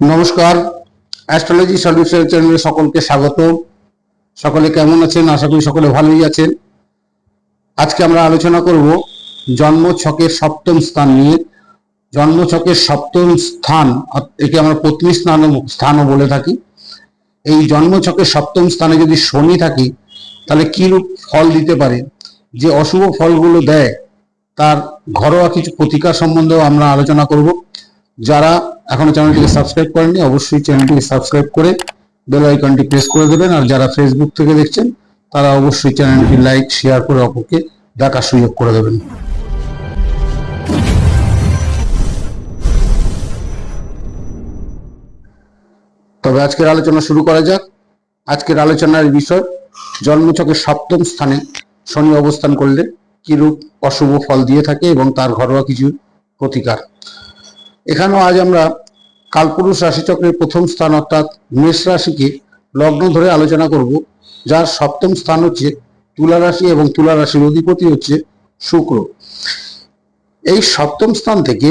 নমস্কার। Astrology solution চ্যানেলে সকলকে স্বাগত। সকলে কেমন আছেন? আশা করি সকলে ভালোই আছেন। আজকে আমরা আলোচনা করব জন্ম ছকের সপ্তম স্থান নিয়ে। জন্ম ছকের সপ্তম স্থান, একে আমরা পত্নী স্থান স্থানও বলে থাকি। এই জন্ম ছকের সপ্তম স্থানে যদি শনি থাকে, তাহলে কি রূপ ফল দিতে পারে? যে অশুভ ফলগুলো দেয়, তার ঘরোয়া কিছু প্রতিকার সম্বন্ধেও আমরা আলোচনা করব। যারা এখনও চ্যানেলটিকে সাবস্ক্রাইব করেননি, অবশ্যই চ্যানেলটিকে সাবস্ক্রাইব করে বেল আইকনটি প্রেস করে দেবেন। আর যারা ফেসবুক থেকে দেখছেন, তারা অবশ্যই চ্যানেলটি লাইক শেয়ার করে অপরকে দেখার সুযোগ করে দেবেন। তবে আজকের আলোচনা শুরু করা যাক। আজকের আলোচনার বিষয় জন্মছকের সপ্তম স্থানে শনি অবস্থান করলে কিরূপ অশুভ ফল দিয়ে থাকে এবং তার ঘরোয়া কিছু প্রতিকার? এখানেও আজ আমরা কালপুরুষ রাশিচক্রের প্রথম স্থান অর্থাৎ মেষ রাশিকে লগ্ন ধরে আলোচনা করব, যার সপ্তম স্থান হচ্ছে তুলা রাশি এবং তুলা রাশির অধিপতি হচ্ছে শুক্র। এই সপ্তম স্থান থেকে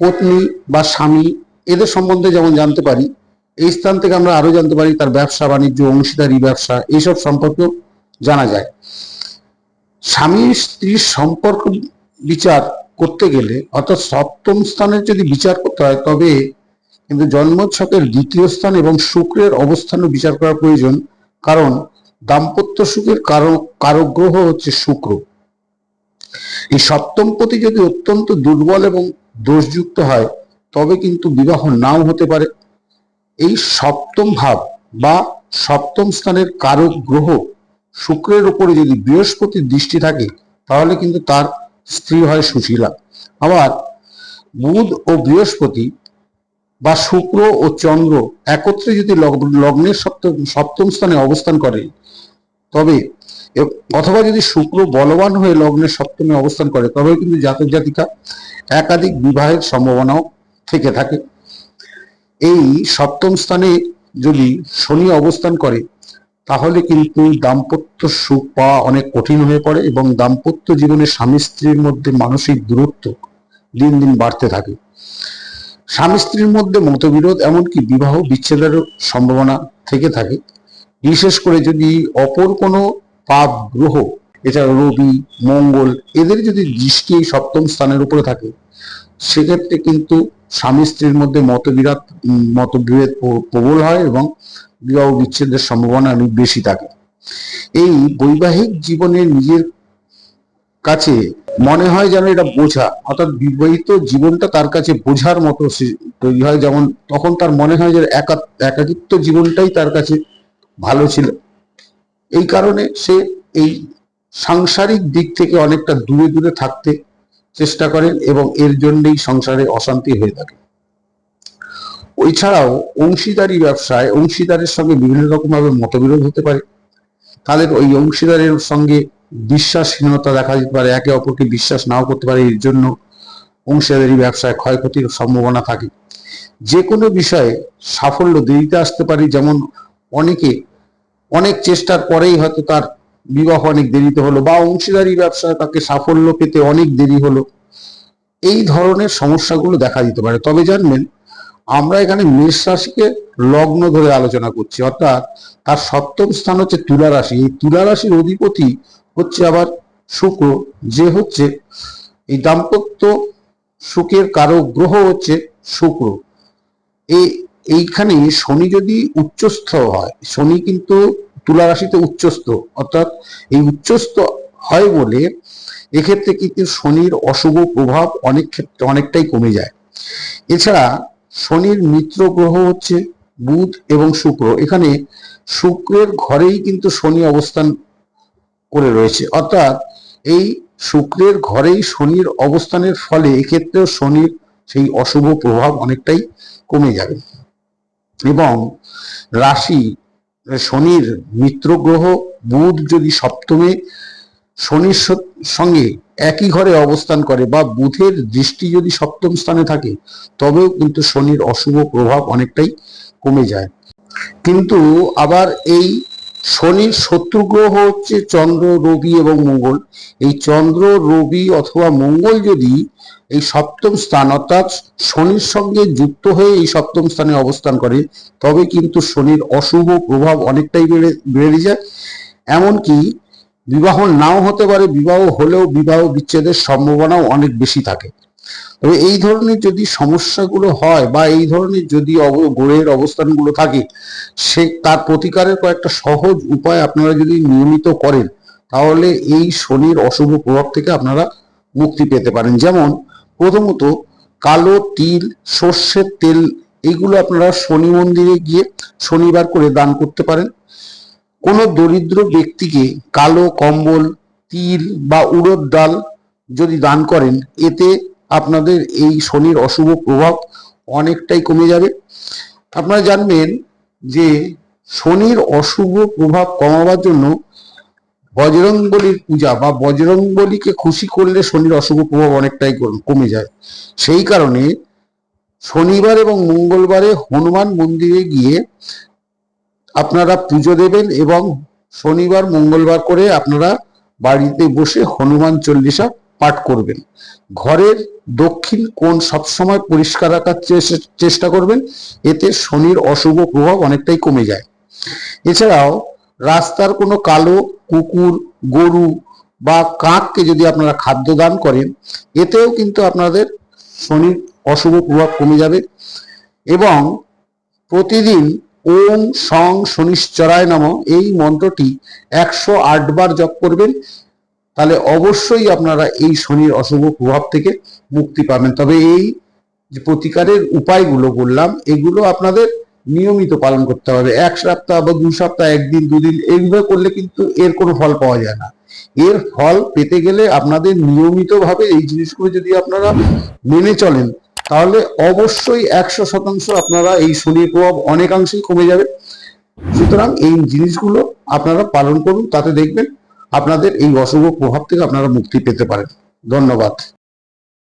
পত্নী বা স্বামী এদের সম্বন্ধে যেমন জানতে পারি, এই স্থান থেকে আমরা আরও জানতে পারি তার ব্যবসা, বাণিজ্য, অংশীদারি, ব্যবসা, এইসব সম্পর্কেও জানা যায়। স্বামী স্ত্রীর সম্পর্ক বিচার করতে গেলে, অর্থাৎ সপ্তম স্থানের যদি বিচার করতে হয়, তবে কিন্তু জন্মছকের দ্বিতীয় স্থান এবং শুক্রের অবস্থানও বিচার করা প্রয়োজন। কারণ দাম্পত্য সুখের কারও কারক গ্রহ হচ্ছে শুক্র। এই সপ্তম পতি যদি অত্যন্ত দুর্বল এবং দোষযুক্ত হয়, তবে কিন্তু বিবাহ নাও হতে পারে। এই সপ্তম ভাব বা সপ্তম স্থানের কারক গ্রহ শুক্রের উপরে যদি বৃহস্পতির দৃষ্টি থাকে, তাহলে কিন্তু তার স্ত্রী হয় সুশীলা। আবার বুধ ও বৃহস্পতি বা শুক্র ও চন্দ্র একত্রে যদি লগ্নের সপ্তম সপ্তম স্থানে অবস্থান করে, তবে অথবা যদি শুক্র বলবান হয়ে লগ্নের সপ্তমে অবস্থান করে, তবে কিন্তু জাতক জাতিকা একাধিক বিবাহের সম্ভাবনাও থেকে থাকে। এই সপ্তম স্থানে যদি শনি অবস্থান করে তাহলে কিন্তু দাম্পত্য সুখ পাওয়া অনেক কঠিন হয়ে পড়ে এবং দাম্পত্য জীবনে স্বামী স্ত্রীর মধ্যে মানসিক দূরত্ব দিন দিন বাড়তে থাকে। স্বামী স্ত্রীর মধ্যে মতবিরোধ এমনকি বিবাহ বিচ্ছেদেরও সম্ভাবনা থেকে থাকে। বিশেষ করে যদি অপর কোনো পাপ গ্রহ এছাড়া রবি, মঙ্গল, এদের যদি দৃষ্টি সপ্তম স্থানের উপরে থাকে, সেক্ষেত্রে কিন্তু স্বামী স্ত্রীর মধ্যে মতবিরাত মতবিভেদ প্রবল হয় এবং বিবাহ বিচ্ছেদের সম্ভাবনা অনেক বেশি থাকে। এই বৈবাহিক জীবনে নিজের কাছে মনে হয় যেন এটা বোঝা, অর্থাৎ বিবাহিত জীবনটা তার কাছে বোঝার মতো তৈরি হয়। যেমন তখন তার মনে হয় যে একা, একাকিত্ব জীবনটাই তার কাছে ভালো ছিল। এই কারণে সে এই সাংসারিক দিক থেকে অনেকটা দূরে দূরে থাকতে চেষ্টা করেন এবং এর জন্যই সংসারে অশান্তি হয়ে থাকে। ওই ছাড়াও অংশীদারি ব্যবসায় অংশীদারের সঙ্গে বিভিন্ন রকম ভাবে মতবিরোধ হতে পারে। তাদের ওই অংশীদারের সঙ্গে বিশ্বাসহীনতা দেখা যেতে পারে, একে অপরকে বিশ্বাস নাও করতে পারে, এর জন্য অংশীদারি ব্যবসায় ক্ষয়ক্ষতির সম্ভাবনা থাকে। যে কোনো বিষয়ে সাফল্য দেরিতে আসতে পারে, যেমন অনেকে অনেক চেষ্টার পরেই হয়তো তার বিবাহ অনেক দেরিতে হলো বা অংশীদারি ব্যবসায় তাকে সাফল্য পেতে অনেক দেরি হলো, এই ধরনের সমস্যাগুলো দেখা দিতে পারে। তবে জানবেন, আমরা এখানে মেষ রাশিকে লগ্ন ধরে আলোচনা করছি, অর্থাৎ তার সপ্তম স্থান হচ্ছে তুলা রাশি। এই তুলা রাশির অধিপতি হচ্ছে আবার শুক্র, যে হচ্ছে এই দাম্পত্য সুখের কারক গ্রহ হচ্ছে শুক্র। এই এইখানে শনি যদি উচ্চস্থ হয়, শনি কিন্তু তুলা রাশিতে উচ্চস্থ, অর্থাৎ এই উচ্চস্থ হয় বলে এক্ষেত্রে কিন্তু শনির অশুভ প্রভাব অনেক ক্ষেত্রে অনেকটাই কমে যায়। এছাড়া শনির মিত্র গ্রহ হচ্ছে বুধ এবং শুক্র। এখানে শুক্রের ঘরেই কিন্তু শনি অবস্থান করে রয়েছে, অর্থাৎ এই শুক্রের ঘরেই শনির অবস্থানের ফলে এক্ষেত্রেও শনির সেই অশুভ প্রভাব অনেকটাই কমে যাবে। এবং রাশি শনির মিত্র গ্রহ বুধ যদি সপ্তমে শনির সঙ্গে একই ঘরে অবস্থান করে বা বুধের দৃষ্টি যদি সপ্তম স্থানে থাকে, তবেও কিন্তু শনির অশুভ প্রভাব অনেকটাই কমে যায়। কিন্তু আবার এই শনির শত্রু গ্রহ হচ্ছে চন্দ্র, রবি এবং মঙ্গল। এই চন্দ্র, রবি অথবা মঙ্গল যদি এই সপ্তম স্থান অর্থাৎ শনির সঙ্গে যুক্ত হয়ে এই সপ্তম স্থানে অবস্থান করে, তবে কিন্তু শনির অশুভ প্রভাব অনেকটাই বেড়ে বেড়ে যায়। এমনকি বিবাহ নাও হতে পারে, বিবাহ হলেও বিবাহ বিচ্ছেদের সম্ভাবনাও অনেক বেশি থাকে। তবে এই ধরনের যদি সমস্যাগুলো হয় বা এই ধরনের যদি গ্রহের অবস্থানগুলো থাকে, সে, তার প্রতিকারের কয়েকটা সহজ উপায় আপনারা যদি নিয়মিত করেন, তাহলে এই শনির অশুভ প্রভাব থেকে আপনারা মুক্তি পেতে পারেন। যেমন, প্রথমত কালো, তিল, সর্ষের তেল এইগুলো আপনারা শনি মন্দিরে গিয়ে শনিবার করে দান করতে পারেন। কোনো দরিদ্র ব্যক্তিকে কালো, কম্বল, তিল বা উড়দ ডাল যদি দান করেন, এতে আপনাদের এই শনির অশুভ প্রভাব অনেকটাই কমে যাবে। আপনারা জানবেন যে শনির অশুভ প্রভাব কমাবার জন্য বজরংবলির পূজা বা বজরংবলীকে খুশি করলে শনির অশুভ প্রভাব অনেকটাই কমে যায়। সেই কারণে শনিবার এবং মঙ্গলবারে হনুমান মন্দিরে গিয়ে আপনারা পুজো দেবেন এবং শনিবার, মঙ্গলবার করে আপনারা বাড়িতে বসে হনুমান চল্লিশা পাঠ করবেন। ঘরের দক্ষিণ কোণ সবসময় পরিষ্কার রাখার চেষ্টা করবেন। এতে শনির অশুভ প্রভাব অনেকটাই কমে যায়। এছাড়াও রাস্তার কোনো কালো কুকুর, গরু বা কাককে যদি আপনারা খাদ্য দান করেন, এতেও কিন্তু আপনাদের শনির অশুভ প্রভাব কমে যাবে এবং প্রতিদিন ওম, সং, শনিশ্চরায় নাম এই মন্ত্রটি একশো বার জপ করবেন। তাহলে অবশ্যই আপনারা এই শনির অশুভ প্রভাব থেকে মুক্তি পাবেন। তবে এই যে প্রতিকারের উপায়গুলো বললাম, এগুলো আপনাদের নিয়মিত পালন করতে হবে। এক সপ্তাহ বা দু সপ্তাহ, একদিন, দুদিন, এইভাবে করলে কিন্তু এর কোনো ফল পাওয়া যায় না। এর ফল পেতে গেলে আপনাদের নিয়মিতভাবে এই জিনিসগুলো যদি আপনারা মেনে চলেন, তাহলে অবশ্যই একশো শতাংশ আপনারা এই শনির প্রভাব অনেকাংশেই কমে যাবে। সুতরাং এই জিনিসগুলো আপনারা পালন করুন, তাতে দেখবেন আপনাদের এই অশুভ প্রভাব থেকে আপনারা মুক্তি পেতে পারেন। ধন্যবাদ।